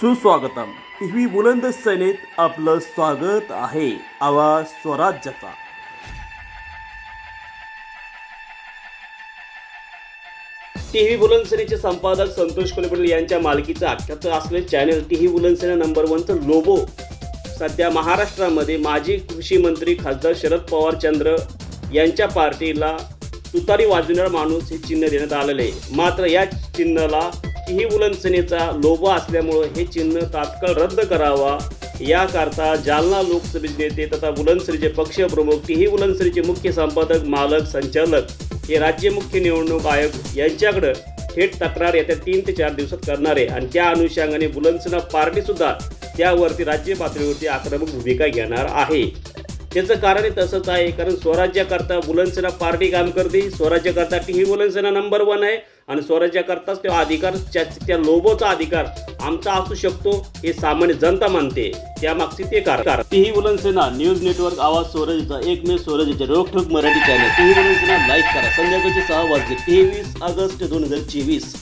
सुस्वागतम. टीव्ही बुलंद सेनेत आपलं स्वागत आहे. आवाज स्वराज्याचा. टीव्ही बुलंदसेनेचे संपादक संतोष कुलकर्णी यांच्या मालकीचं अख्याचं असलेले चॅनल टीव्ही बुलंदसेना नंबर वनचं लोबो सध्या महाराष्ट्रामध्ये माजी कृषी मंत्री खासदार शरद पवार चंद्र यांच्या पार्टीला तुतारी वाजवणारा माणूस हे चिन्ह देण्यात आलेले आहे. मात्र या चिन्हाला ही उलनसेनेचा लोबो असल्यामुळं हे चिन्ह तात्काळ रद्द करावा याकरता जालना लोकसभेचे नेते तथा बुलंदसरीचे पक्षप्रमुख तिही बुलंदसरीचे मुख्य संपादक मालक संचालक हे राज्य मुख्य निवडणूक आयोग यांच्याकडं थेट तक्रार येत्या तीन ते चार दिवसात करणार आहे आणि त्या अनुषंगाने बुलनसेना पार्टीसुद्धा त्यावरती राज्य पातळीवरती आक्रमक भूमिका घेणार आहे. त्याचं कारण हे तसंच आहे कारण स्वराज्याकरता बुलनसेना पार्टी काम करते स्वराज्याकरता TV Bulandsena number one आहे आणि स्वराज्याकरताच तो अधिकार त्या त्या लोबोचा अधिकार आमचा असू शकतो हे सामान्य जनता मानते. त्यामागचे ते कारण. टी ही न्यूज नेटवर्क आवाज स्वराज्याचा एकमेव स्वराज्याचे रोखोक Marathi channel TV Bulandsena like करा. संध्याकाळचे सहा वाजले तेवीस ऑगस्ट दोन हजार चोवीस.